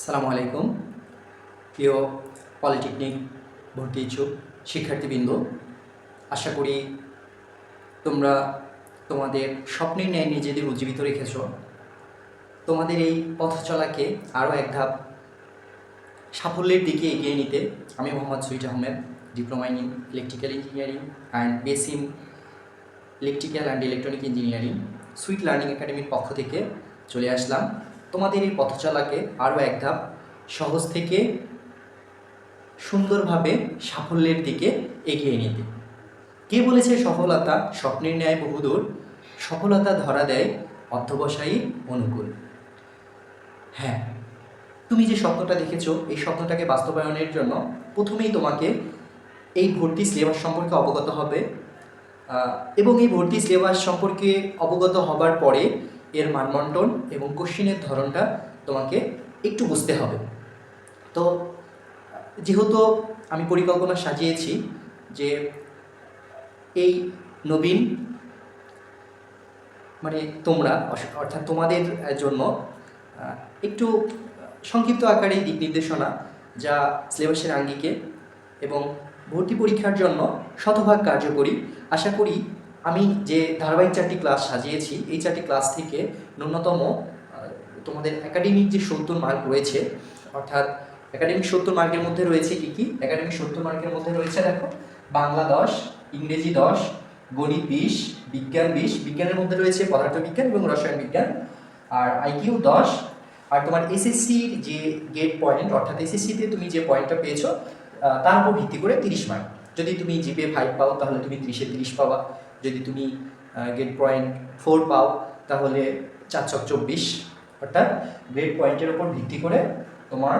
আসসালামু আলাইকুম। প্রিয় পলিটেকনিক ভর্তি ইচ্ছুক শিক্ষার্থীবৃন্দ, আশা করি তোমরা তোমাদের স্বপ্নের ন্যায় নিজেদের উজ্জীবিত রেখেছ। তোমাদের এই পথ চলাকে আরও এক ধাপ সাফল্যের দিকে এগিয়ে নিতে আমি Mohammad Sweet Ahmed, diploma in electrical engineering and basic electrical and electronic engineering, Sweet learning একাডেমির পক্ষ থেকে চলে আসলাম। তোমাদের এই পথ চলাকে আরও এক ধাপ সহজ থেকে সুন্দরভাবে সাফল্যের দিকে এগিয়ে নিতে। কে বলেছে সফলতা? স্বপ্নের ন্যায় বহুদূর। সফলতা ধরা দেয় অধ্যবসায়ী অনুকূল। হ্যাঁ তুমি যে স্বপ্নটা দেখেছ, এই স্বপ্নটাকে বাস্তবায়নের জন্য প্রথমেই তোমাকে এই ভর্তি সিলেবাস সম্পর্কে অবগত হবে। এবং এই ভর্তি সিলেবাস সম্পর্কে অবগত হবার পরে এর মানমণ্ডন এবং কোশ্চিনের ধরনটা তোমাকে একটু বুঝতে হবে। তো, যেহেতু আমি পরিকল্পনা সাজিয়েছি যে এই নবীন মানে তোমরা, অর্থাৎ তোমাদের জন্য একটু সংক্ষিপ্ত আকারে দিক নির্দেশনা যা সিলেবাসের আঙ্গিকে এবং ভর্তি পরীক্ষার জন্য শতভাগ কার্যকরী। আশা করি আমি যে ধারাবাহিক চারটি ক্লাস সাজিয়েছি, এই চারটি ক্লাস থেকে ন্যূনতম তোমাদের একাডেমিক যে সত্তর মার্ক রয়েছে, অর্থাৎ একাডেমিক সত্তর মার্কের মধ্যে রয়েছে কি কি? একাডেমিক সত্তর মার্কের মধ্যে রয়েছে দেখো, বাংলা দশ, ইংরেজি দশ, গণিত বিশ, বিজ্ঞান বিশ, বিজ্ঞানের মধ্যে রয়েছে পদার্থবিজ্ঞান এবং রসায়ন বিজ্ঞান, আর আইকিউ দশ, আর তোমার এসএসসির যে গেট পয়েন্ট অর্থাৎ এসএসসিতে তুমি যে পয়েন্টটা পেয়েছ তার উপর ভিত্তি করে তিরিশ মার্ক যদি তুমি জিপে ফাইভ পাও, তাহলে তুমি ত্রিশে তিরিশ পাবা। যদি তুমি গেট পয়েন্ট ফোর পাও, তাহলে চার ছক চব্বিশ, অর্থাৎ গ্রেড পয়েন্টের উপর ভিত্তি করে তোমার,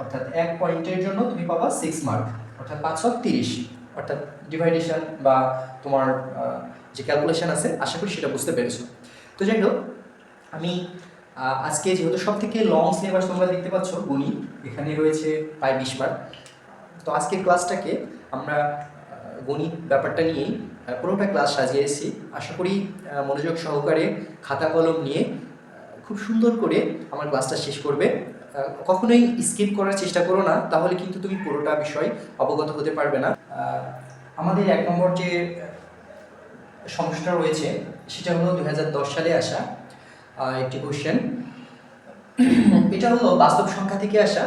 অর্থাৎ এক পয়েন্টের জন্য তুমি পাবা সিক্স মার্ক অর্থাৎ পাঁচ ছক তিরিশ, অর্থাৎ ডিভাইডেশন বা তোমার যে ক্যালকুলেশন আছে, আশা করি সেটা বুঝতে পেরেছ। তো যাই হোক আমি আজকে যেহেতু সব থেকে লং সিলেবাস তোমরা দেখতে পাচ্ছ গণিত এখানে রয়েছে প্রায় বিশ মার্ক তো আজকের ক্লাসটাকে আমরা গণিত ব্যাপারটা নিয়েই পুরোটা ক্লাস সাজিয়েছি আশা করি মনোযোগ সহকারে খাতা কলম নিয়ে খুব সুন্দর করে আমার ক্লাসটা শেষ করবে। কখনোই স্কিপ করার চেষ্টা করো না, তাহলে কিন্তু তুমি পুরোটা বিষয় অবগত হতে পারবে না। আমাদের এক নম্বর যে সমস্যাটা রয়েছে, সেটা হলো দু হাজার দশ সালে আসা একটি কোশ্চেন এটা হলো বাস্তব সংখ্যা থেকে আসা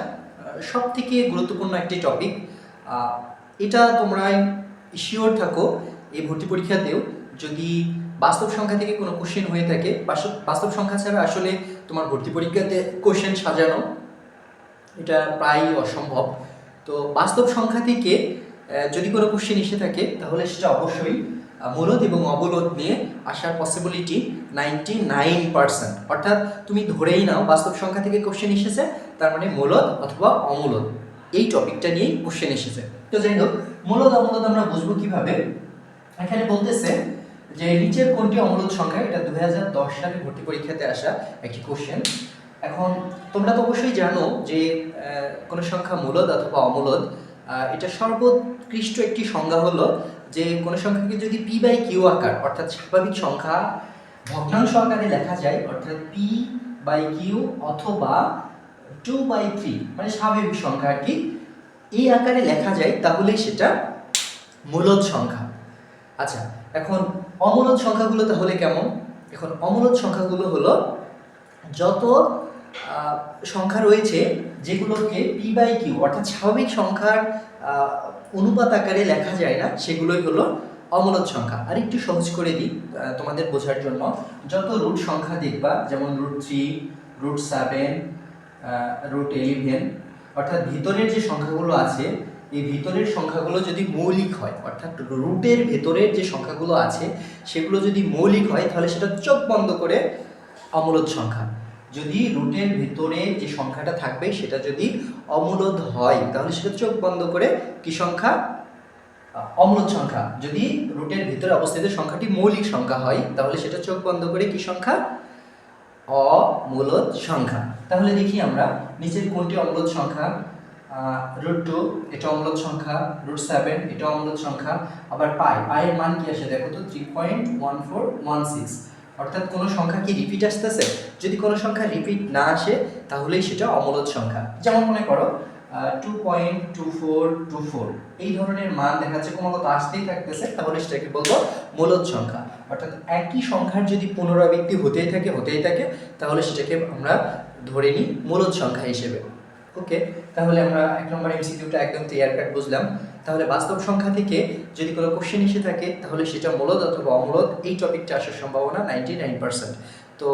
সব থেকে গুরুত্বপূর্ণ একটি টপিক এটা তোমরা শিওর থাকো এই ভর্তি পরীক্ষাতেও যদি বাস্তব সংখ্যা থেকে কোনো কোশ্চেন হয়ে থাকে, বাস্তব সংখ্যা ছাড়া আসলে তোমার ভর্তি পরীক্ষাতে কোশ্চেন সাজানো, এটা প্রায় অসম্ভব। তো বাস্তব সংখ্যা থেকে যদি কোনো কোশ্চেন এসে থাকে, তাহলে সেটা অবশ্যই মূলদ এবং অবরোধ নিয়ে আসার পসিবিলিটি নাইনটি নাইন পার্সেন্ট অর্থাৎ তুমি ধরেই নাও বাস্তব সংখ্যা থেকে কোশ্চেন এসেছে, তার মানে মূলত অথবা অমূলত। এই টপিকটা নিয়েই কোশ্চেন এসেছে। তো যাই হোক, মূলত অমূলদ আমরা বুঝব কীভাবে এখানে বলতেছে যে নিচের কোনটি অমূলদ সংখ্যা? এটা দু হাজার দশ সালে ভর্তি পরীক্ষাতে আসা একটি কোশ্চেন এখন তোমরা তো অবশ্যই জানো যে কোনো সংখ্যা মূলদ অথবা অমূলদ এটা সর্বোৎকৃষ্ট একটি সংজ্ঞা হলো যে কোনো সংখ্যাকে যদি পি বাই কিউ আকার, অর্থাৎ স্বাভাবিক সংখ্যা ভগ্নাংশ আকারে লেখা যায়, অর্থাৎ পি বাই কিউ অথবা টু বাই থ্রি মানে স্বাভাবিক সংখ্যা আর কি, এই আকারে লেখা যায় তাহলে সেটা মূলদ সংখ্যা। আচ্ছা এখন অমূলদ সংখ্যাগুলো তাহলে কেমন? এখন অমূলদ সংখ্যাগুলো হলো যত সংখ্যা রয়েছে যেগুলোকে পি বাই কিউ অর্থাৎ স্বাভাবিক সংখ্যার অনুপাত আকারে লেখা যায় না, সেগুলোই হলো অমূলদ সংখ্যা। আর একটু সহজ করে দিই তোমাদের বোঝার জন্য। যত রুট সংখ্যা দেখবা, যেমন root three root seven root eleven অর্থাৎ ভিতরের যে সংখ্যাগুলো আছে এই ভিতরের সংখ্যাগুলো যদি মৌলিক হয়, অর্থাৎ রুটের ভেতরের যে সংখ্যাগুলো আছে, সেগুলো যদি মৌলিক হয়, তাহলে সেটা চোখ বন্ধ করে অমূলদ সংখ্যা। যদি রুটের ভেতরে যে সংখ্যাটা থাকবে, সেটা যদি অমূলদ হয়, তাহলে সেটা চোখ বন্ধ করে কি সংখ্যা? অমূলদ সংখ্যা। যদি রুটের ভেতরে অবস্থিত সংখ্যাটি মৌলিক সংখ্যা হয়, তাহলে সেটা চোখ বন্ধ করে কি সংখ্যা? অমূলদ সংখ্যা। তাহলে দেখি আমরা নিচের কোনটি অমূলদ সংখ্যা? রুট টু এটা অমূলদ সংখ্যা রুট সেভেন এটা অমূলদ সংখ্যা, আবার পাই পায়ের মান কি আসে দেখো তো three point one four one six অর্থাৎ কোনো সংখ্যা কি রিপিট আসতেছে? যদি কোনো সংখ্যা রিপিট না আসে, তাহলেই সেটা অমূলদ সংখ্যা। যেমন মনে করো two point two four two four এই ধরনের মান দেখা যাচ্ছে ক্রমাগত আসতেই থাকতেছে, তাহলে সেটাকে বলব মূলদ সংখ্যা। অর্থাৎ একই সংখ্যার যদি পুনরাবৃত্তি হতেই থাকে হতেই থাকে, তাহলে সেটাকে আমরা ধরে নিই মূলদ সংখ্যা হিসেবে। ওকে, তাহলে আমরা এক নম্বর এমসিকিউটা একদম ক্লিয়ার কাট বুঝলাম। তাহলে বাস্তব সংখ্যা থেকে যদি কোনো কোশ্চেন এসে থাকে, তাহলে সেটা মূলদ অথবা অমূলদ, এই টপিকটা আসার সম্ভাবনা নাইনটি নাইন পার্সেন্ট তো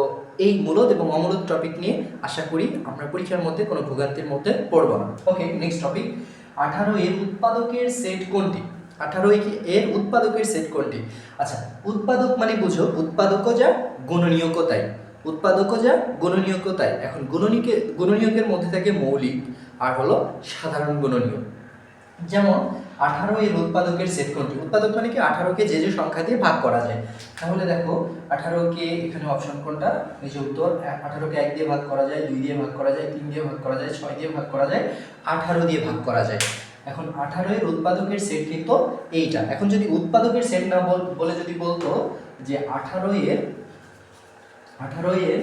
এই মূলদ এবং অমূলদ টপিক নিয়ে আশা করি আমরা পরীক্ষার মধ্যে কোনো ভোগান্তির মধ্যে পড়ব না। ওকে নেক্সট টপিক আঠারো এর উৎপাদকের সেট কোনটি? আঠারো এর উৎপাদকের সেট কোনটি? আচ্ছা উৎপাদক মানে বুঝো, উৎপাদকও যা গুণনীয়কও তাই। উৎপাদকও যা গুণনীয়কও তাই। এখন গুণনীয়কে গুণনীয়কের মধ্যে থাকে মৌলিক, আর হলো সাধারণ গুণনীয়ক যেমন, আঠারো এর উৎপাদকের সেট কোনটি? উৎপাদক মানে কি? আঠারোকে যে যে সংখ্যা দিয়ে ভাগ করা যায়। তাহলে দেখো, আঠারোকে এখানে অপশন কোনটা? এই যে উত্তর আঠারোকে এক দিয়ে ভাগ করা যায়, দুই দিয়ে ভাগ করা যায়, তিন দিয়ে ভাগ করা যায়, ছয় দিয়ে ভাগ করা যায়, আঠারো দিয়ে ভাগ করা যায়। এখন আঠারো এর উৎপাদকের সেট কিন্তু এইটা। এখন যদি উৎপাদকের সেট না বলে যদি বলতো যে আঠারো এর আঠারো এর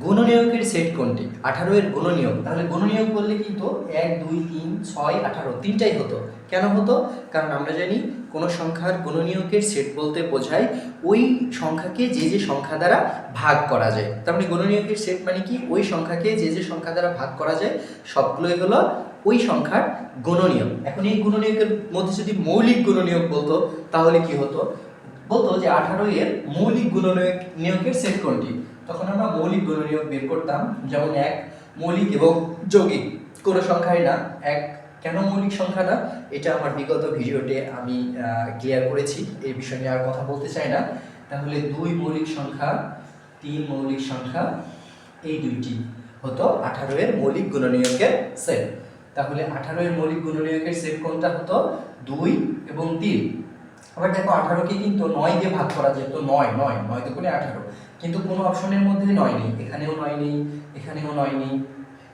গুণনীয়কের সেট কোনটি? আঠারো এর গুণনীয়ক। তাহলে গুণনীয়ক বললে কিন্তু এক, দুই, তিন, ছয়, আঠারো। তিনটাই হতো। কেন হতো? কারণ আমরা জানি কোনো সংখ্যার গুণনীয়কের সেট বলতে বোঝায় ওই সংখ্যাকে যে যে সংখ্যা দ্বারা ভাগ করা যায়। তার মানে গুণনীয়কের সেট মানে কি? ওই সংখ্যাকে যে যে সংখ্যা দ্বারা ভাগ করা যায়, সবগুলোই হলো ওই সংখ্যার গুণনীয়ক। এখন এই গুণনীয়কের মধ্যে যদি মৌলিক গুণনীয়ক বলতো, তাহলে কি হতো? বলতো যে আঠারো এর মৌলিক গুণনীয়ক নিয়োগের সেট কোনটি? তখন আমরা মৌলিক গুণনীয়ক বের করতাম, যেমন এক, মৌলিক এবং যৌগিক। কোনো সংখ্যাই না। এক, কেন মৌলিক সংখ্যা না এটা আমার বিগত ভিডিওতে আমি ক্লিয়ার করেছি। এই বিষয় নিয়ে আর কথা বলতে চাই না। তাহলে দুই মৌলিক সংখ্যা, তিন মৌলিক সংখ্যা, এই দুইটি হতো আঠারো এর মৌলিক গুণনীয়কের সেট। তাহলে আঠারো এর মৌলিক গুণনীয়কের সেট কোনটা হতো? দুই এবং তিন। আবার দেখো আঠারোকে কিন্তু নয় দিয়ে ভাগ করা যেত নয় নয় নয় করে আঠারো। কিন্তু কোনো অপশনের মধ্যে নয় নেই, এখানেও নয় নেই, এখানেও নয় নেই।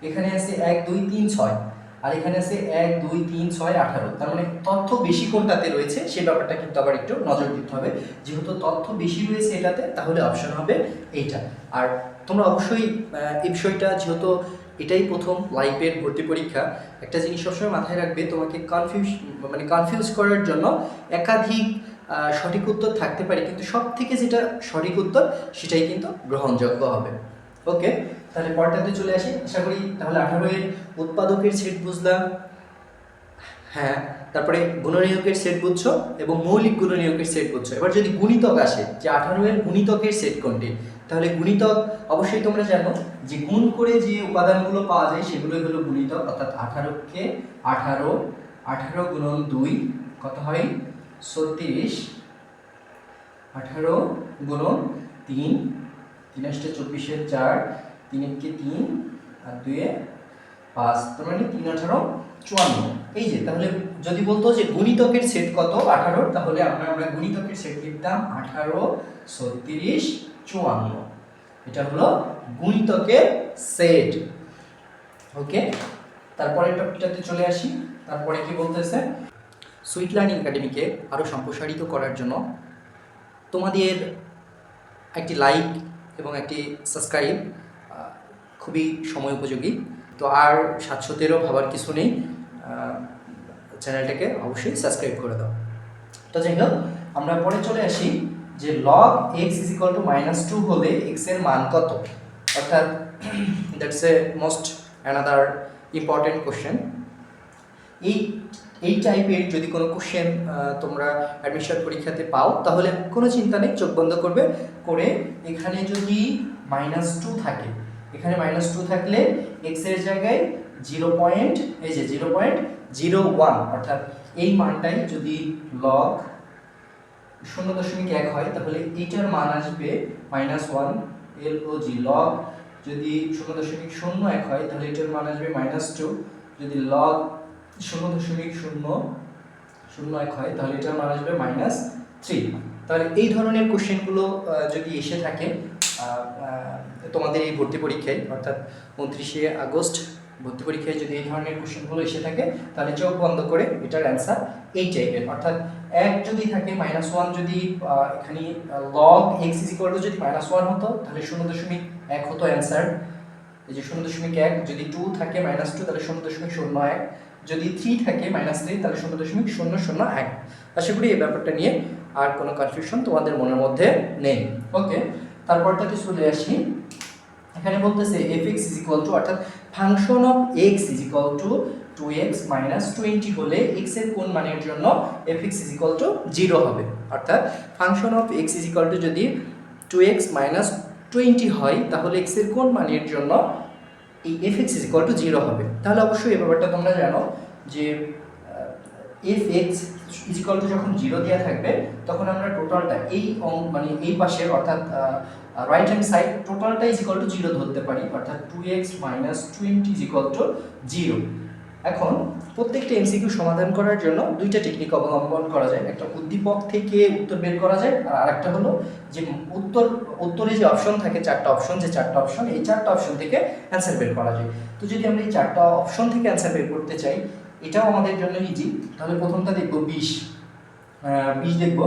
এখানে আছে এক, দুই, তিন, ছয়, আর এখানে আছে এক, দুই, তিন, ছয়, আঠারো। তার মানে তথ্য বেশি কোনটাতে রয়েছে সেই ব্যাপারটা কিন্তু আবার একটু নজর দিতে হবে। যেহেতু তথ্য বেশি রয়েছে এটাতে, তাহলে অপশন হবে এইটা। আর তোমরা অবশ্যই এই বিষয়টা যেহেতু এটাই প্রথম লাইফের ভর্তি পরীক্ষা। একটা জিনিস সবসময় মাথায় রাখবে, তোমাকে কনফিউজ মানে কনফিউজ করার জন্য একাধিক সঠিক উত্তর থাকতে পারে, কিন্তু সব থেকে যেটা সঠিক উত্তর, সেটাই কিন্তু গ্রহণযোগ্য হবে। ওকে তাহলে পরটাতে চলে আসি। আশা করি তাহলে আঠারোয়ের উৎপাদকের সেট বুঝলাম। হ্যাঁ তারপরে গুণনীয়কের সেট বুঝছ এবং মৌলিক গুণনীয়কের সেট বুঝছ। এবার যদি গুণিতক আসে, যে আঠারো এর গুণিতকের সেট কোনটি? তাহলে গুণিতক অবশ্যই তোমরা জানো যে গুণ করে যে উপাদানগুলো পাওয়া যায় সেগুলোই হলো গুণিতক, অর্থাৎ আঠারোকে আঠারো আঠারো গুণন দুই, কত হয়? ছত্রিশ, আঠারো গুণন তিন তিন আসতে চব্বিশের চার, তিন এককে তিন, আর দুয়ে পাঁচ, তার মানে তিন, আঠারো, চুয়ান্ন। এই যে, তাহলে যদি বলতো যে গুণিতকের সেট কত আঠারো তাহলে আমরা আমরা গুণিতকের সেট লিখতাম আঠারো, ছত্রিশ চুয়ান্ন। এটা হলো গুণিতকের সেট। ওকে? তারপরে টপিকটাতে চলে আসি। তারপরে কি বলতেছে? সুইট লার্নিং একাডেমিকে আরও সম্প্রসারিত করার জন্য তোমাদের একটি লাইক এবং একটি সাবস্ক্রাইব খুবই সময় উপযোগী। তো আর সাতশোতেরও ভাবার কিছু নেই চ্যানেলটাকে অবশ্যই সাবস্ক্রাইব করে দাও। তো যাই হোক, আমরা পরে চলে আসি। যে log x is equal to minus two হলে এক্সের মান কত? অর্থাৎ that's a most another important question এই এই টাইপের যদি কোনো কোশ্চেন তোমরা অ্যাডমিশন পরীক্ষাতে পাও, তাহলে কোনো চিন্তা নেই, চোখ বন্ধ করবে। করে এখানে যদি মাইনাস টু থাকে, এখানে মাইনাস টু থাকলে এক্সের জায়গায় জিরো পয়েন্ট এই যে জিরো পয়েন্ট জিরো ওয়ান অর্থাৎ এই মানটাই যদি লগ শূন্য দশমিক এক হয়, তাহলে এইটার মান আসবে minus one L O G log যদি শূন্য দশমিক শূন্য এক হয়, তাহলে এটার মান আসবে মাইনাস টু যদি লগ শূন্য দশমিক শূন্য শূন্য এক হয়, তাহলে এটার মান আসবে মাইনাস থ্রি তাহলে এই ধরনের কোশ্চেনগুলো যদি এসে থাকে তোমাদের এই ভর্তি পরীক্ষায়, অর্থাৎ উনত্রিশে আগস্ট ভর্তি পরীক্ষায় যদি এই ধরনের কোশ্চেনগুলো এসে থাকে, তাহলে চোখ বন্ধ করে এটার অ্যান্সার এই টাইপের অর্থাৎ এক যদি থাকে মাইনাস ওয়ান যদি এখানে log x is equal to যদি মাইনাস ওয়ান হতো, তাহলে শূন্য দশমিক এক হতো অ্যান্সার এই যে শূন্য দশমিক এক, যদি টু থাকে মাইনাস টু তাহলে শূন্য দশমিক শূন্য এক। যদি থ্রি থাকে মাইনাস থ্রি তাহলে শূন্য দশমিক শূন্য শূন্য এক। আশা করি এই ব্যাপারটা নিয়ে আর কোনো কনফিউশন তোমাদের মনের মধ্যে নেই। ওকে তারপরটাতে চলে আসি? এখানে বলতেছে f x is equal to অর্থাৎ function of x is equal to two x minus twenty হলে এক্সের কোন মানের জন্য f x is equal to zero হবে? অর্থাৎ function of x is equal to যদি টু এক্স মাইনাস টোয়েন্টি হয়, তাহলে এক্সের কোন মানের জন্য এই f x is equal to zero হবে? তাহলে অবশ্যই এই ব্যাপারটা তোমরা জানো যে এফ এক্স ইজ টু যখন জিরো দেওয়া থাকবে, তখন আমরা টোটালটা এই মানে এই পাশের অর্থাৎ রাইট হ্যান্ড সাইড টোটালটা ইজ ইকুয়াল টু জিরো ধরতে পারি, অর্থাৎ two x minus twenty is equal to zero এখন প্রত্যেকটা এমসিকিউ সমাধান করার জন্য দুইটা টেকনিক অবলম্বন করা যায়। একটা উদ্দীপক থেকে উত্তর বের করা যায়, আর আরেকটা হলো যে উত্তর, উত্তরে যে অপশন থাকে, চারটা অপশন যে চারটা অপশন এই চারটা অপশন থেকে অ্যান্সার বের করা যায়। তো যদি আমরা এই চারটা অপশন থেকে অ্যান্সার বের করতে চাই, এটাও আমাদের জন্য ইজি তাহলে প্রথমটা দেখব বিশ। বিশ দেখব।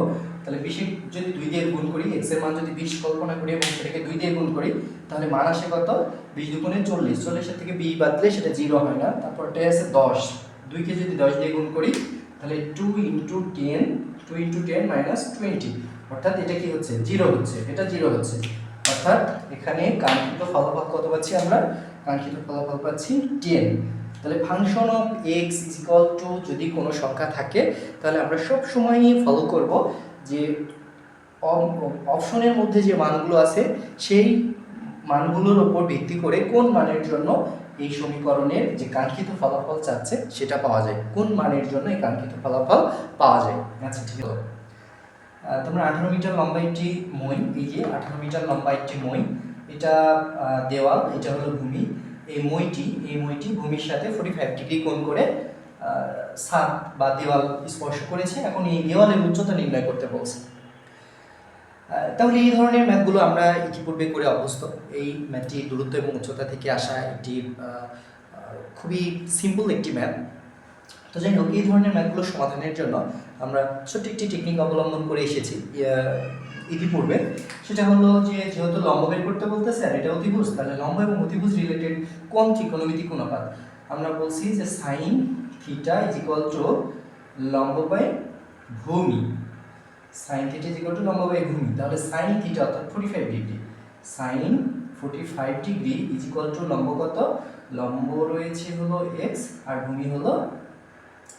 তাহলে বিশে যদি দুই দিয়ে গুণ করি এক্সের মান যদি বিশ কল্পনা করি এবং সেটাকে দুই দিয়ে গুণ করি, তাহলে মান আসে কত? বিশ দুগুণে চল্লিশ। চল্লিশের থেকে বি বাদলে সেটা জিরো হয় না। তারপর তারপরটা আছে দশ। দুইকে যদি দশ দিয়ে গুণ করি, তাহলে two into ten two into ten minus twenty অর্থাৎ এটা কি হচ্ছে? জিরো হচ্ছে। এটা জিরো হচ্ছে। অর্থাৎ এখানে কাঙ্ক্ষিত ফলাফল কত পাচ্ছি আমরা? কাঙ্ক্ষিত ফলাফল পাচ্ছি টেন তাহলে function of x is equal to যদি কোনো সংখ্যা থাকে, তাহলে আমরা সব সময়ই ফলো করব যে অপশনের মধ্যে যে মানগুলো আছে, সেই মানগুলোর উপর ভিত্তি করে কোন মানের জন্য এই সমীকরণের যে কাঙ্ক্ষিত ফলাফল চাচ্ছে, সেটা পাওয়া যায়। কোন মানের জন্য এই কাঙ্ক্ষিত ফলাফল পাওয়া যায়? আচ্ছা ঠিক আছে। তোমরা আঠারো মিটার লম্বা একটি মই এই যে আঠারো মিটার লম্বা একটি মই এটা দেওয়াল, এটা হলো ভূমি। এই মইটি এই মইটি ভূমির সাথে ফোর্টি ফাইভ ডিগ্রি কোণ করে ছাদ বা দেওয়াল স্পর্শ করেছে। এখন এই দেওয়ালের উচ্চতা নির্ণয় করতে বলছে। তাহলে এই ধরনের ম্যাথগুলো আমরা ইতিপূর্বে করে অভ্যস্ত। এই ম্যাথটি দূরত্ব এবং উচ্চতা থেকে আসা একটি খুবই সিম্পল একটি ম্যাথ তো যাই হোক, এই ধরনের ম্যাথগুলো সমাধানের জন্য আমরা ছোট্ট একটি টেকনিক অবলম্বন করে এসেছি। ইতিপূর্বে সেটা হলো যে যেহেতু লম্ব বের করতে বলতেছে আর এটা অতিভুজ তাহলে লম্ব এবং অতিভুজ রিলেটেড কোন ত্রিকোণমিতি কোণাপাত আমরা বলছি যে sine theta is equal to লম্ব বাই ভূমি। Sine theta is equal to লম্ব বাই ভূমি। তাহলে সাইন থিটা অর্থাৎ forty five degree sine forty five degree is equal to লম্ব কত? লম্ব রয়েছে হলো এক্স আর ভূমি হলো,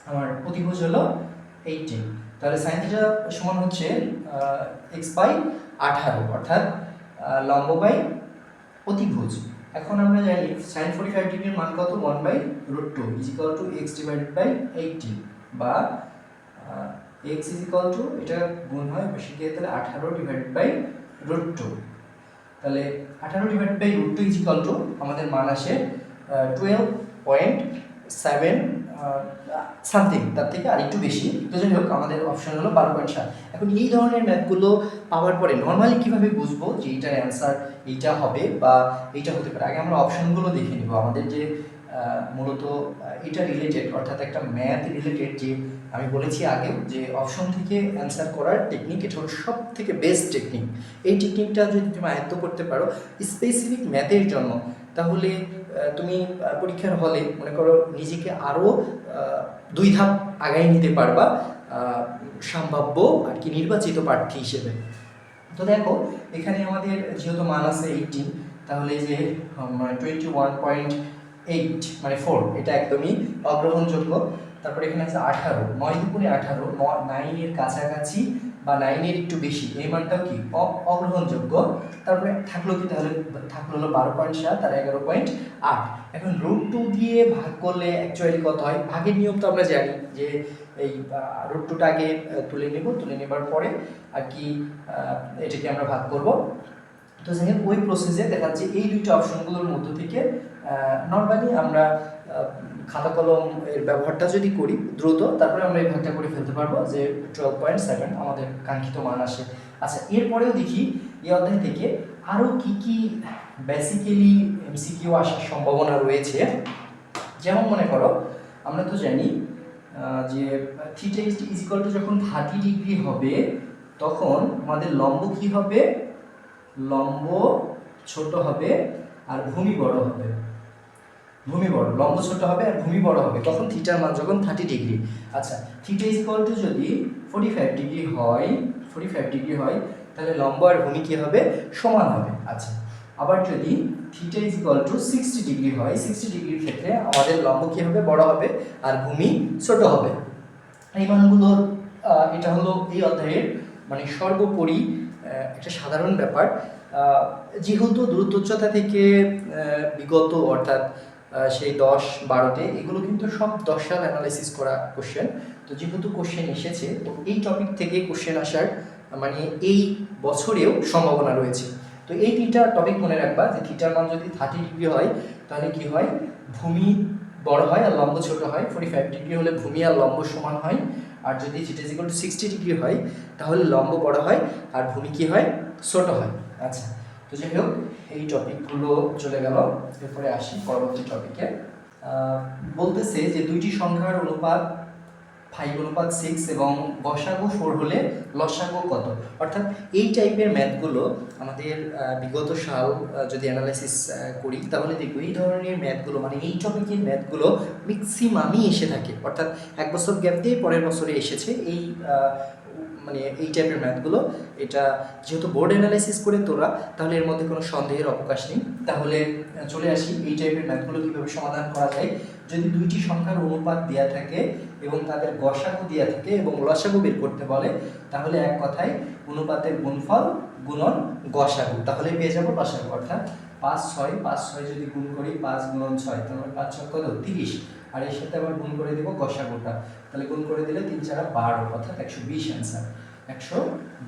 আমার প্রতিভুজ হলো এইটিন তাহলে সাইন থিটা সমান হচ্ছে এক্স বাই আঠারো, অর্থাৎ লম্ব বাই অতিভুজ। এখন আমরা জানি সাইন ফোর্টি ফাইভ ডিগ্রির মান কত? One by root two is equal to x divided by eighteen বা এক্স ইজ ইকাল টু এটা গুণ হয় গিয়ে তাহলে আঠারো ডিভাইডেড বাই রুট টু তাহলে আঠারো divide by root two is equal to আমাদের মান আসে টুয়েলভ পয়েন্ট সেভেন সামথিং, তার থেকে আর একটু বেশি। তো যাই হোক, আমাদের অপশন হলো বারো পয়েন্ট সাত। এখন এই ধরনের ম্যাথগুলো পাওয়ার পরে নর্মালি কীভাবে বুঝব যে এইটার অ্যান্সার এইটা হবে বা এইটা হতে পারে? আগে আমরা অপশনগুলো দেখে নেব। আমাদের যে মূলত এটা রিলেটেড অর্থাৎ একটা ম্যাথ রিলেটেড যে আমি বলেছি আগে যে অপশন থেকে অ্যান্সার করার টেকনিক এটা হলো সব থেকে বেস্ট টেকনিক এই টেকনিকটা যদি তুমি আয়ত্ত করতে পারো স্পেসিফিক ম্যাথের জন্য, তাহলে তুমি পরীক্ষার হলে মনে করো নিজেকে আরও দুই ধাপ আগায় নিতে পারবা সম্ভাব্য আর কি নির্বাচিত প্রার্থী হিসেবে। তো দেখো, এখানে আমাদের যেহেতু মান আছে এইটিন তাহলে যে টোয়েন্টি ওয়ান পয়েন্ট এইট মানে ফোর এটা একদমই অগ্রহণযোগ্য। তারপরে এখানে আছে আঠারো। নয় দুপুরে আঠারো নাইনের কাছাকাছি বা নাইনের একটু বেশি। এই মানটাও কি? অগ্রহণযোগ্য। তারপরে থাকল কি? তাহলে থাকল হলো বারো পয়েন্ট সাত আর এগারো পয়েন্ট আট। এখন রুট টু দিয়ে ভাগ করলে অ্যাকচুয়ালি কত হয়? ভাগের নিয়ম তো আমরা জানি যে এই রুট টুটা আগে তুলে নেব, তুলে নেবার পরে আর কি এটাকে আমরা ভাগ করব। তো হোক, ওই প্রসেসে দেখা যাচ্ছে এই দুইটা অপশনগুলোর মধ্য থেকে নর্মালি আমরা খাতা কলম এর ব্যবহারটা যদি করি দ্রুত, তারপরে আমরা এই ভাগটা করে ফেলতে পারব যে টুয়েলভ পয়েন্ট সেভেন আমাদের কাঙ্ক্ষিত মান আসে। আচ্ছা এরপরেও দেখি এই অধ্যায় থেকে আরও কি কি বেসিক্যালি এমসিকিউ আসার সম্ভাবনা রয়েছে। যেমন মনে করো, আমরা তো জানি যে থিটা ইজ ইকুয়াল টু যখন থার্টি ডিগ্রি হবে, তখন আমাদের লম্ব কি হবে? লম্ব ছোট হবে আর ভূমি বড় হবে। ভূমি বড়, লম্ব ছোট হবে আর ভূমি বড় হবে, তখন থিটার মান যখন থার্টি ডিগ্রি আচ্ছা থিটা ইজ টু যদি ফোর্টি ফাইভ ডিগ্রি হয় ফোর্টি ফাইভ ডিগ্রি হয়, তাহলে লম্ব আর ভূমি কি হবে? সমান হবে আচ্ছা আবার যদি theta is two sixty degree হয় সিক্সটি ডিগ্রির ক্ষেত্রে আমাদের লম্ব কি হবে? বড় হবে আর ভূমি ছোট হবে। এই মানগুলোর এটা হলো এই অধ্যায়ের মানে সর্বোপরি একটা সাধারণ ব্যাপার। যেহেতু দূরত্বচ্ছতা থেকে বিগত অর্থাৎ সেই দশ, বারোতে, এগুলো কিন্তু সব দশ সাল অ্যানালাইসিস করা কোশ্চেন তো যেহেতু কোশ্চেন এসেছে, তো এই টপিক থেকে কোশ্চেন আসার মানে এই বছরেও সম্ভাবনা রয়েছে। তো এই তিনটা টপিক মনে রাখবা, যে থিটার মান যদি থার্টি ডিগ্রি হয়, তাহলে কি হয়? ভূমি বড় হয় আর লম্ব ছোট হয়। ফোর্টি ফাইভ ডিগ্রি হলে ভূমি আর লম্ব সমান হয়। আর যদি theta is equal to sixty degree হয়, তাহলে লম্ব বড় হয় আর ভূমি কি হয়? ছোট হয়। আচ্ছা। তো যাই হোক, এই টপিকগুলো চলে গেল। এরপরে আসি পরবর্তী টপিকে বলতেছে যে দুইটি সংখ্যার অনুপাত ফাইভ অনুপাত সিক্স এবং গসাগু ফোর হলে লসাগু কত? অর্থাৎ এই টাইপের ম্যাথগুলো আমাদের বিগত সাল যদি অ্যানালাইসিস করি, তাহলে দেখব এই ধরনের ম্যাথগুলো মানে এই টপিকের ম্যাথগুলো ম্যাক্সিমামই এসে থাকে। অর্থাৎ এক বছর গ্যাপ দিয়ে পরের বছরে এসেছে। এই মানে এই টাইপের ম্যাথগুলো এটা যেহেতু বোর্ড অ্যানালাইসিস করে তোরা, তাহলে এর মধ্যে কোনো সন্দেহের অবকাশ নেই। তাহলে চলে আসি এই টাইপের ম্যাথগুলো কীভাবে সমাধান করা যায়। যদি দুইটি সংখ্যার অনুপাত দেওয়া থাকে এবং তাদের গসাগু দেওয়া থাকে এবং লসাগু বের করতে বলে, তাহলে এক কথায় অনুপাতের গুণফল গুণন গসাগু। তাহলে পেয়ে যাব লসাগু, অর্থাৎ পাঁচ ছয় পাঁচ ছয় যদি গুণ করি, পাঁচ গুণন ছয়, তাহলে পাঁচ ছয় কত? তিরিশ। আর এর সাথে আবার গুণ করে দেবো গসাগুটা। তাহলে গুণ করে দিলে তিন চারা বারো, অর্থাৎ একশো বিশ অ্যান্সার একশো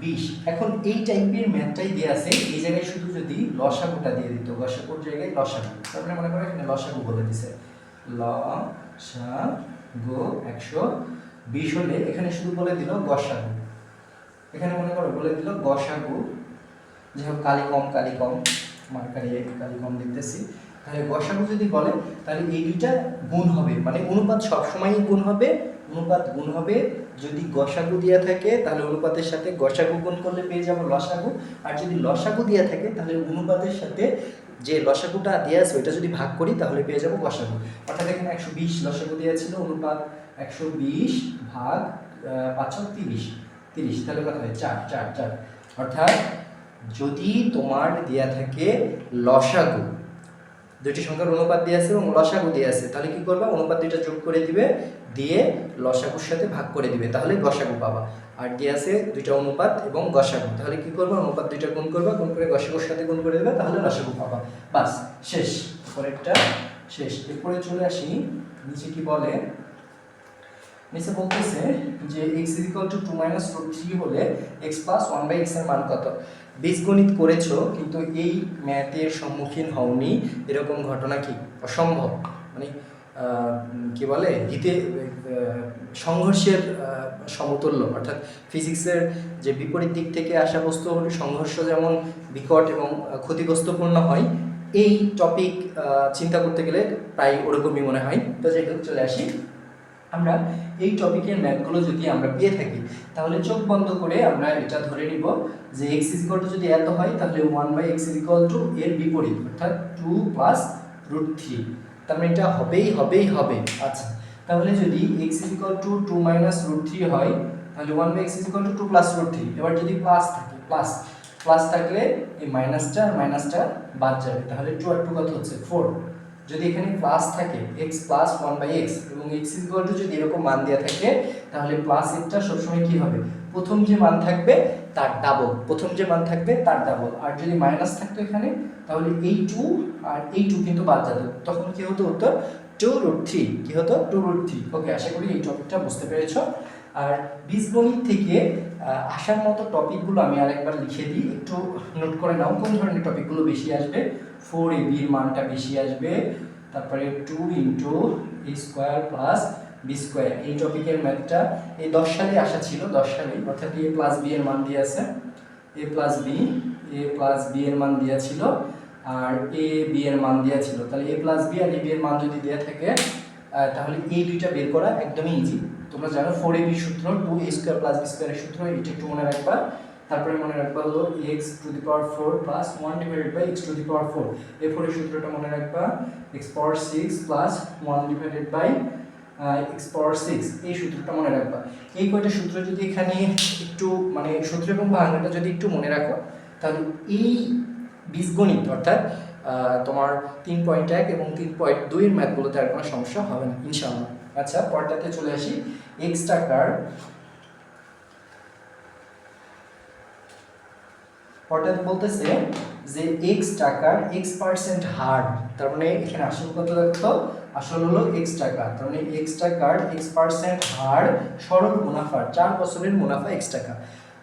বিশ। এখন এই টাইপের ম্যাথটাই দেওয়া আছে, এই জায়গায় শুধু যদি লসাগুটা দিয়ে দিত, গসাগুর জায়গায় লসাগু। তারপরে মনে করো এখানে লসাগু বলে দিছে। ল গো একশো বিশ হলে এখানে শুধু বলে দিল গসাগু। এখানে মনে করো বলে দিল গসাগু। যাই হোক, কালি কম কালি কম। মার্কারি কালি কম দেখতেছি তাহলে গসাগু যদি বলে তাহলে এই দুইটা গুণ হবে। মানে অনুপাত সবসময়ই গুণ হবে, অনুপাত গুণ হবে। যদি গসাগু দেওয়া থাকে, তাহলে অনুপাতের সাথে গসাগু গুণ করলে পেয়ে যাব লসাগু। আর যদি লসাগু দেওয়া থাকে, তাহলে অনুপাতের সাথে যে লসাগুটা দেওয়া আছে, ওইটা যদি ভাগ করি, তাহলে পেয়ে যাব গসাগু। অর্থাৎ এখানে একশো বিশ লসাগু দেওয়া ছিল, অনুপাত একশো বিশ ভাগ পাঁচশো তিরিশ। তিরিশ, তাহলে কত হয়? চার চার চার। অর্থাৎ যদি তোমার দেয়া থাকে লসাগু দুইটি সংখ্যার অনুপাত দিয়ে আছে এবং লসাগু দিয়ে আছে। তাহলে কি করবা? অনুপাত দুইটা যোগ করে দিবে, দিয়ে লসাগুর সাথে ভাগ করে দিবে। তাহলে গসাগু পাবা। আর দিয়ে আছে দুইটা অনুপাত এবং গসাগু তাহলে কি করবা? অনুপাত দুইটা গুণ করবা, গুণ করে গসাগুর সাথে গুণ করে দেবে, তাহলে লসাগু পাবা। বাস, শেষ। পরেরটা, শেষ। এরপরে চলে আসি, নিচে কি বলে? নিচে বলতেছে যে x is equal to two minus root three হলে এক্স প্লাস ওয়ান বাই এক্সের মান কত? বীজগণিত করেছ, কিন্তু এই ম্যাথের সম্মুখীন হওনি। এরকম ঘটনা কি অসম্ভব? মানে কি বলে, হিতে সংঘর্ষের সমতুল্য। অর্থাৎ ফিজিক্সের যে বিপরীত দিক থেকে আসা বস্তু, সংঘর্ষ যেমন বিকট এবং ক্ষতিগ্রস্তপূর্ণ হয়, এই টপিক চিন্তা করতে গেলে প্রায় ওরকমই মনে হয়। তো যাই হোক, চলে আসি। আমরা এই টপিকের ম্যাথগুলো যদি আমরা পেয়ে থাকি, তাহলে চোখ বন্ধ করে আমরা এটা ধরে নিব যে এক্স ইজ টু যদি এত হয়, তাহলে one by x is two এর বিপরীত, অর্থাৎ টু প্লাস রুট থ্রি তার মানে এটা হবেই হবেই, হবে। আচ্ছা তাহলে যদি x is two two minus root three হয়, তাহলে one by x is two two plus root three এবার যদি প্লাস থাকে প্লাস প্লাস থাকলে এই মাইনাসটা আর মাইনাসটা বাদ যাবে। তাহলে টু আর টু কত হচ্ছে? ফোর যদি এখানে প্লাস থাকে x plus one by x এবং এক্স ইজ টু যদি এরকম মান দেওয়া থাকে, তাহলে প্লাস এরটা সবসময় কী হবে? প্রথম যে মান থাকবে, তার ডাবল প্রথম যে মান থাকবে, তার ডাবল আর যদি মাইনাস থাকতো এখানে, তাহলে এই টু আর এই টু কিন্তু বাদ যেত তখন কি হতো? উত্তর টু রুট থ্রি কি হতো? টু রুট থ্রি ওকে আশা করি এই টপিকটা বুঝতে পেরেছ। আর বীজগণিত থেকে আসার মতো টপিকগুলো আমি আরেকবার লিখে দিই। একটু নোট করে নাও, কোন ধরনের টপিকগুলো বেশি আসবে? ফোর এ বির মানটা বেশি আসবে, তারপরে two into a square plus b square এই টপিকের ম্যাথটা এই দশ সালে আসা ছিল, দশ সালে অর্থাৎ এ প্লাস বি এর মান দেওয়া আছে। A plus b a plus b এর মান দেওয়া ছিল, আর এ বি এর মান দেওয়া ছিল। তাহলে এ প্লাস বি আর এ বি এর মান যদি দেওয়া থাকে তাহলে এই দুইটা বের করা একদমই ইজি তোমরা জানো ফোর এ বি সূত্র two a square plus b স্কোয়ারের সূত্র, এটা একটু মনে রাখবা। তারপরে মনে রাখবা হলো x to the power four plus one divided by x to the power four a ফোরের সূত্রটা মনে রাখবা x power six plus one divided by x power six এই সূত্রটা মনে রাখবা। এই কয়টা সূত্র যদি এখানে একটু মানে সূত্র এবং ভাঙাটা যদি একটু মনে রাখো, তাহলে এই বীজগণিত অর্থাৎ তোমার তিন পয়েন্ট এক এবং তিন পয়েন্ট দুইয়ের ম্যাথগুলোতে আর কোনো সমস্যা হবে না, ইনশাআল্লাহ। আচ্ছা পরটাতে চলে আসি। এক্স টাকার পরটাতে বলতেছে যে এক্স টাকার এক্স পার্সেন্ট হার, তার মানে এখানে আসল কত দেখো আসল হলো এক্স টাকা, তার মানে এক্স টাকার এক্স পার্সেন্ট হার সরল মুনাফা, চার বছরের মুনাফা এক্স টাকা।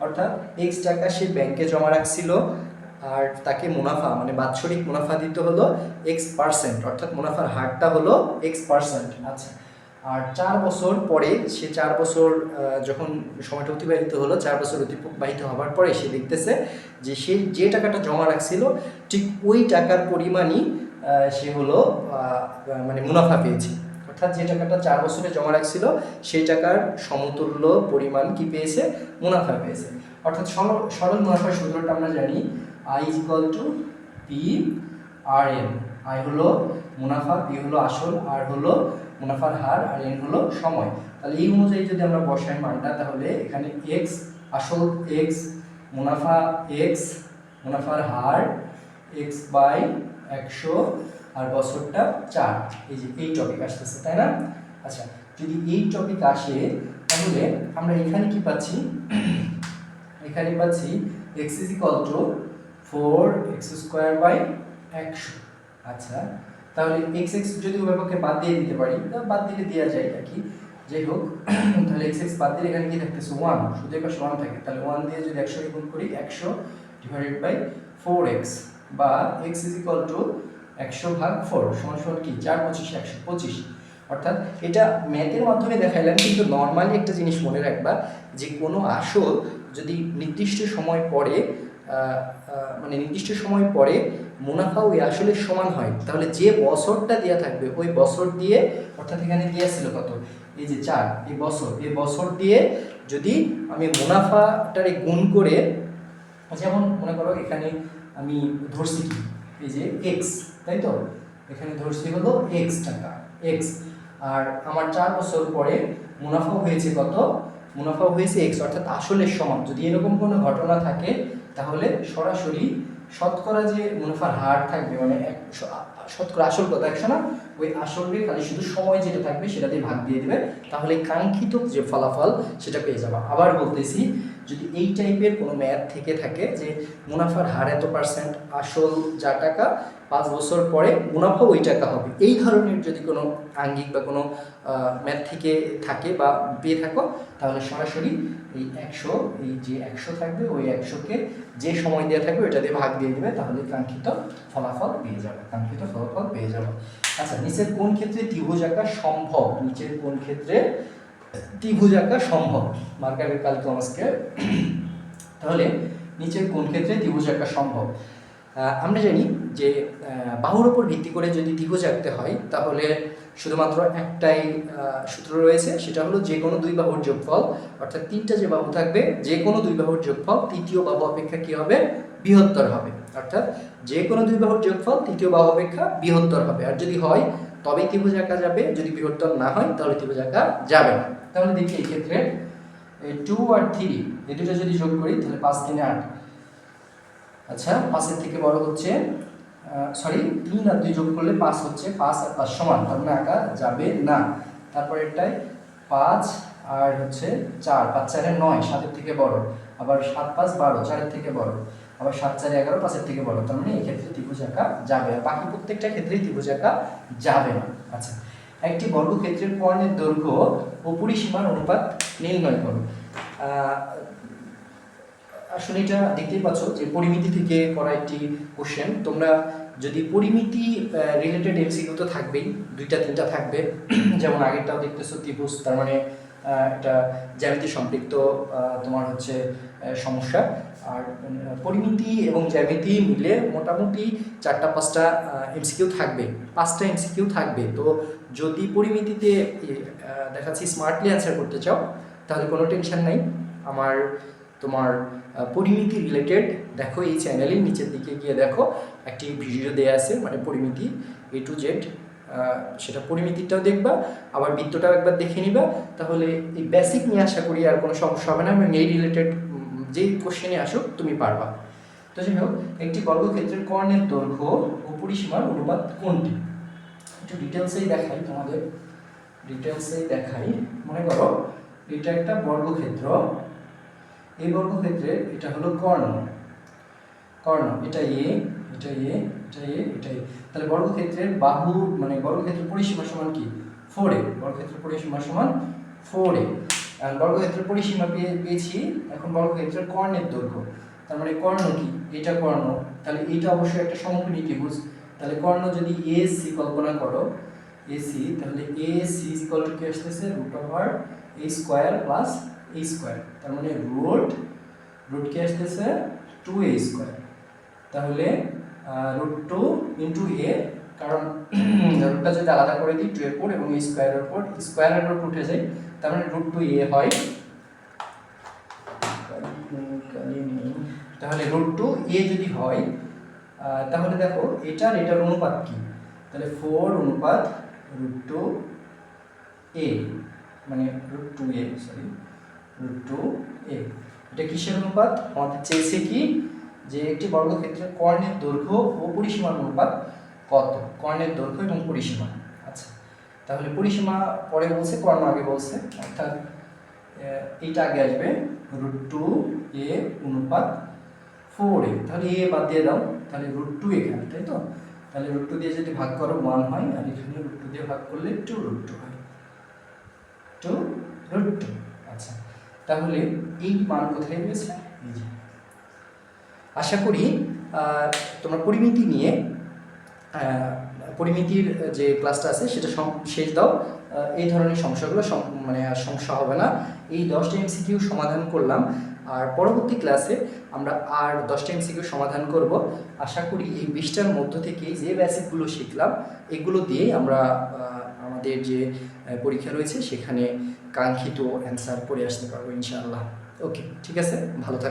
অর্থাৎ এক্স টাকা সে ব্যাংকে জমা রাখছিল আর তাকে মুনাফা মানে বাৎসরিক মুনাফা দিতে হলো এক্স পার্সেন্ট অর্থাৎ মুনাফার হারটা হলো এক্স পার্সেন্ট আচ্ছা আর চার বছর পরে সে চার বছর যখন সময়টা অতিবাহিত হলো, চার বছর অতিবাহিত হবার পরে সে দেখতেছে যে সে যে টাকাটা জমা রাখছিল, ঠিক ওই টাকার পরিমাণই সে হলো মানে মুনাফা পেয়েছে। অর্থাৎ যে টাকাটা চার বছরে জমা রাখছিল, সেই টাকার সমতুল্য পরিমাণ কি পেয়েছে? মুনাফা পেয়েছে। অর্থাৎ সরল সরল মুনাফার সূত্রটা আমরা জানি I is equal to P R M I হলো মুনাফা পি হলো আসল আর হলো মুনাফার হার আর এন হলো সময়। তাহলে এই অনুযায়ী যদি আমরা বসাই মানটা, তাহলে এখানে এক্স আসল এক্স মুনাফা এক্স মুনাফার হার এক্স বাই একশো আর বছরটা চার। এই যে এই টপিক আসতেছে, তাই না? আচ্ছা যদি এই টপিক আসে, তাহলে আমরা এখানে কি পাচ্ছি? এখানে পাচ্ছি x is equal to four x square by একশো। আচ্ছা তাহলে এক্স এক্স যদি উভয়পক্ষে বাদ দিয়ে দিতে পারি বাদ দিলে দেওয়া যায় আর কি? যাই হোক তাহলে এক্স এক্স বাদ দিলে এখানে কি থাকতেছে ওয়ান শুধু পাশে ওয়ান থাকে। তাহলে ওয়ান দিয়ে যদি একশো গুণ করি, একশো ডিভাইডেড বাই ফোর এক্স বা এক্স ইজ ইকুয়াল টু একশো ভাগ ফোর সমান সমান কি? চার পঁচিশ, একশো পঁচিশ। অর্থাৎ এটা ম্যাথের মাধ্যমে দেখাইলাম, কিন্তু নর্মালি একটা জিনিস মনে রাখবা, যে কোনো আসল যদি নির্দিষ্ট সময় পরে মানে নির্দিষ্ট সময় পরে মুনাফা ওই আসলের সমান হয়। তাহলে যে বছরটা দেওয়া থাকবে, ওই বছর দিয়ে, অর্থাৎ এখানে দেওয়া কত? এই যে চার, এই বছর এই বছর দিয়ে যদি আমি মুনাফাটারে গুণ করে যেমন মনে করো এখানে আমি ধরছি কি? এই যে এক্স তাই তো? এখানে ধরছি হলো এক্স টাকা এক্স আর আমার চার বছর পরে মুনাফা হয়েছে কত? মুনাফা হয়েছে এক্স অর্থাৎ আসলের সমান। যদি এরকম কোনো ঘটনা থাকে, তাহলে সরাসরি শতকরা যে মুনাফার হার থাকবে মানে শতকরা আসল কথা একশো না, ওই আসলকে খালি শুধু সময় যেটা থাকবে সেটা দিয়ে ভাগ দিয়ে দেবে, তাহলে কাঙ্ক্ষিত যে ফলাফল সেটা পেয়ে যাবে। আবার বলতেছি যদি এই টাইপের কোনো ম্যাথ থেকে থাকে যে মুনাফার হার এত পার্সেন্ট আসল যা টাকা, পাঁচ বছর পরে মুনাফা ওই টাকা হবে। এই ধরনের যদি কোনো আঙ্গিক বা কোনো ম্যাথ থেকে থাকে বা পেয়ে থাকো, তাহলে সরাসরি এই একশো, এই যে একশো থাকবে, ওই একশোকে যে সময় দেওয়া থাকবে ওটা দিয়ে ভাগ দিয়ে দেবে, তাহলে কাঙ্ক্ষিত ফলাফল পেয়ে যাবে, কাঙ্ক্ষিত ফলাফল পেয়ে যাবে। আচ্ছা নিচের কোন ক্ষেত্রে ত্রিভুজ আঁকা সম্ভব? নিচের কোন ক্ষেত্রে ত্রিভুজ আঁকা সম্ভব। মার্কারের কাল ক্যালকুলাসকে তাহলে নিচের কোন ক্ষেত্রে ত্রিভুজ আঁকা সম্ভব? আমরা জানি যে বাহুর উপর ভিত্তি করে যদি ত্রিভুজ আঁকতে হয়, তাহলে শুধুমাত্র একটাই সূত্র রয়েছে, সেটা হলো যে কোনো দুই বাহুর যোগফল, অর্থাৎ তিনটা যে বাহু থাকবে, যে কোনো দুই বাহুর যোগফল তৃতীয় বাহু অপেক্ষা কি হবে? বৃহত্তর হবে। অর্থাৎ যে কোনো দুই বাহুর যোগফল তৃতীয় বাহু অপেক্ষা বৃহত্তর হবে। আর যদি হয় তবেই ত্রিভুজ আঁকা যাবে। যদি বৃহত্তর না হয়, তাহলে ত্রিভুজ আঁকা যাবে না। তাহলে দেখি এই ক্ষেত্রে টু আর থ্রি এই দুটো যদি যোগ করি, তাহলে পাঁচ তিনে আট। আচ্ছা পাঁচের থেকে বড় হচ্ছে সরি তিন আর দুই যোগ করলে পাঁচ হচ্ছে, পাঁচ আর পাঁচ সমান, তার মানে আঁকা যাবে না। তারপর এটাই পাঁচ আর হচ্ছে চার, পাঁচ চারে নয়, সাতের থেকে বড়। আবার সাত, পাঁচ, বারো, চারের থেকে বড়। আবার সাত চারে এগারো পাঁচের থেকে বড়। তার মানে এই ক্ষেত্রে ত্রিভুজ আঁকা যাবে। আর বাকি প্রত্যেকটা ক্ষেত্রেই ত্রিভুজ আঁকা যাবে না। আচ্ছা একটি বর্গক্ষেত্রের কর্ণের দৈর্ঘ্য ও পরিসীমার অনুপাত নির্ণয় করো। আসলে এটা দেখতেই পাচ্ছ যে পরিমিতি থেকে করা একটি কোশ্চেন তোমরা যদি পরিমিতি রিলেটেড এমসিকিউ তো থাকবেই, দুইটা, তিনটা থাকবে। যেমন আগেরটাও দেখতেছো ত্রিভুজ, তার মানে একটা জ্যামিতি সম্পৃক্ত তোমার হচ্ছে সমস্যা। আর পরিমিতি এবং জ্যামিতি মিলে মোটামুটি চারটা পাঁচটা এমসিকিউ থাকবে। পাঁচটা এমসিকিউ থাকবে। তো যদি পরিমিতিতে দেখাচ্ছি স্মার্টলি অ্যান্সার করতে চাও, তাহলে কোনো টেনশন নাই। আমার, তোমার পরিমিতি রিলেটেড দেখো এই চ্যানেলের নিচের দিকে গিয়ে দেখো, একটি ভিডিও দেয়া আছে মানে পরিমিতি এ টু জেড সেটা পরিমিতিটাও দেখবা, আবার বৃত্তটাও একবার দেখে নিবা। তাহলে এই বেসিক নিয়ে আশা করি আর কোনো সমস্যা হবে না এবং এই রিলেটেড যেই কোশ্চেনে আসুক, তুমি পারবা। তো যাই হোক, একটি বর্গক্ষেত্রের কর্ণের দৈর্ঘ্য ও পরিসীমার অনুপাত কোনটি? একটু ডিটেলসেই দেখাই তোমাদের। ডিটেলসেই দেখাই। মনে করো, এটা একটা বর্গক্ষেত্র। এই বর্গক্ষেত্রে এটা হলো কর্ণ। কর্ণ, এটা এ এটা এ এটা এ তাহলে বর্গক্ষেত্রের বাহু মানে বর্গক্ষেত্রের পরিসীমা সমান কি? Four a. বর্গক্ষেত্রের পরিসীমা সমান ফোর এ। বর্গক্ষেত্রের পরিসীমা পেয়ে, পেয়েছি এখন বর্গক্ষেত্রের কর্ণের দৈর্ঘ্য। তার মানে কর্ণ কি? এটা কর্ণ। তাহলে এটা অবশ্যই একটা সমকোণী ত্রিভুজ। তাহলে কর্ণ যদি এ সি কল্পনা করো এ সি তাহলে এ সি টু কি আসতেছে? Root over a square plus a square তার মানে রুট রুট কি আসতেছে? টু এ স্কোয়ার তাহলে রুট টু ইন্টু এ কারণ রুটটা যদি আলাদা করে দিই টু এর উপর এবং স্কোয়ারের উপর স্কোয়ারের রুট উঠে যায়, তার মানে রুট টু এ হয়। তাহলে রুট টু এ যদি হয় তাহলে দেখো, এটার এটার অনুপাত কি? তাহলে ফোর অনুপাত রুট টু এ মানে root two a sorry root two a এটা কিসের অনুপাত? আমাদের চেয়েছে কি? যে একটি বর্গক্ষেত্রের কর্ণের দৈর্ঘ্য ও পরিসীমার অনুপাত কত? কর্ণের দৈর্ঘ্য এবং পরিসীমা। আচ্ছা তাহলে পরিসীমা পরে বলছে, কর্ণ আগে বলছে, অর্থাৎ এইটা আগে আসবে রুট টু এ অনুপাত ফোর এ। তাহলে এ বাদ দিয়ে দাও, তাহলে রুট টু এখানে, তাই তো? তাহলে রুট টু দিয়ে যদি ভাগ করো ওয়ান হয়, আর এখানে রুট টু দিয়ে ভাগ করলে টু রুট টু হয়। টু রুট টু আচ্ছা। তাহলে এই মান কোথায় রয়েছে এই যে আশা করি তোমরা পরিমিতি নিয়ে পরিমিতির যে ক্লাসটা আছে সেটা শেষ দাও। এই ধরনের সমস্যাগুলো মানে আর সমস্যা হবে না। এই দশটা এমসিকিউ সমাধান করলাম। আর পরবর্তী ক্লাসে আমরা আর দশটা এমসিকিউ সমাধান করব। আশা করি এই বিশটার মধ্য থেকে যে বেসিকগুলো শিখলাম, এগুলো দিয়েই আমরা আমাদের যে পরীক্ষা রয়েছে সেখানে কাঙ্ক্ষিত অ্যান্সার করে আসতে পারব ইনশাআল্লাহ। ওকে, ঠিক আছে? ভালো থাকবে